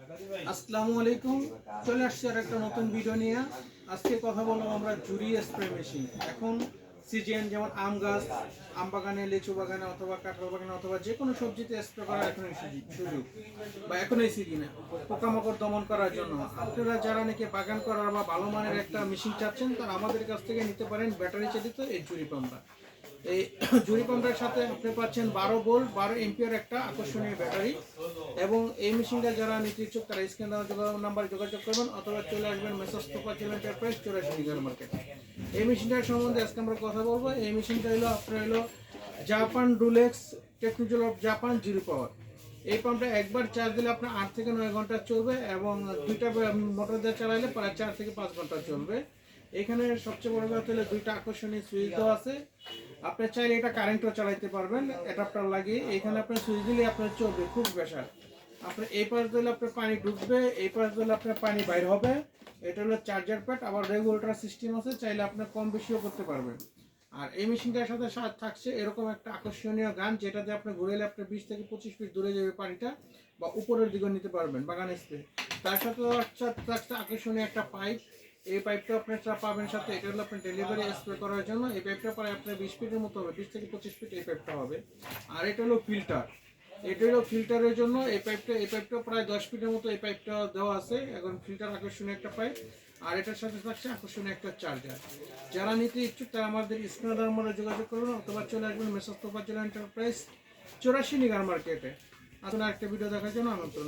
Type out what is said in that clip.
আসসালামু আলাইকুম চলে আসছি আর একটা নতুন ভিডিও নিয়ে। আজকে কথা বলব আমরা জুরি স্প্রে মেশিন এখন সিজন যেমন আম গাছ, আম বাগানে, লিচু বাগানে অথবা কাঁঠাল বাগানে অথবা যে কোনো সবজিতে স্প্রে করার এখনই সুযোগ। বা এখনই সিজনে পোকামাকড় দমন করার জন্য। আপনারা যারা নাকি বাগান করার বা ভালো মানের একটা মেশিন চাচ্ছেন, তারা আমাদের কাছ থেকে নিতে পারেন ব্যাটারি চালিত এই জুরি পাম্পটা এই জুরি পাম্পের সাথে আপনি পাচ্ছেন বারো ভোল্ট বারো এমপিয়ার একটা আকর্ষণীয় ব্যাটারি। এবং এই মেশিনটা যারা নিতে ইচ্ছুক, তারা স্ক্রিন নাম্বারে যোগাযোগ করবেন, অথবা চলে আসবেন মেসাজ তোপা চলে এন্টারপ্রাইজ চৌরাশি ডিগার মার্কেট এই মেশিনটার সম্বন্ধে আজকে আমরা কথা বলব। এই মেশিনটা হলো, আপনার হলো Japan রুলেক্স technology of Japan zero power. এই পাম্পটা একবার চার্জ দিলে আপনার আট থেকে নয় ঘণ্টা চলবে এবং দুইটা মোটর দিয়ে চালাইলে প্রায় চার থেকে পাঁচ ঘণ্টা চলবে। এখানে সবচেয়ে বড় কথা হলো দুইটা আকর্ষণীয় সুইচ দেওয়া আছে। আপনি চাইলে এটা কারেন্টও চালাইতে পারবেন অ্যাডাপ্টার লাগিয়ে। এখানে আপনি সুইচ দিলে আপনার চলবে, খুব বেশার আপনি এই পাশ দিলে আপনার পানি ঢুকবে, এই পাশ দিলে আপনার পানি বাইর হবে। এটা হলো চার্জার প্যাড আবার রেগুলেটর সিস্টেম আছে, চাইলে আপনি কম বেশিও করতে পারবেন। আর এই মেশিনটার সাথে থাকছে এরকম একটা আকর্ষণীয় গান যেটাতে আপনি ঘুরেলে আপনার বিশ থেকে পঁচিশ ফিট দূরে যাবে পানিটা, বা উপরের দিকে নিতে পারবেন বাগান স্প্রে তার সাথে আকর্ষণীয় একটা পাইপ এই পাইপটা আপনার পাবেন সাথে, এটা হলো আপনার ডেলিভারি স্প্রে করার জন্য। এই পাইপটা প্রায় আপনার বিশ ফিটের মতো হবে, বিশ থেকে পঁচিশ ফিট এই পাইপটা হবে। আর এটা হলো ফিল্টার এটা হলো ফিল্টারের জন্য এই পাইপটা এই পাইপটা প্রায় দশ ফিটের মতো এই পাইপটা দেওয়া আছে। এখন ফিল্টার আকর্ষণীয় একটা পাইপ আর এটার সাথে থাকছে আকর্ষণীয় একটা চার্জার যারা নিতে ইচ্ছুক, তারা আমাদের স্ক্রিনার নম্বরে যোগাযোগ করবেন অথবা চলে আসবেন মেসাজ জেলা এন্টারপ্রাইজ চৌরাশি নিগার মার্কেটে। আসলে একটা ভিডিও দেখার জন্য আমন্ত্রণ।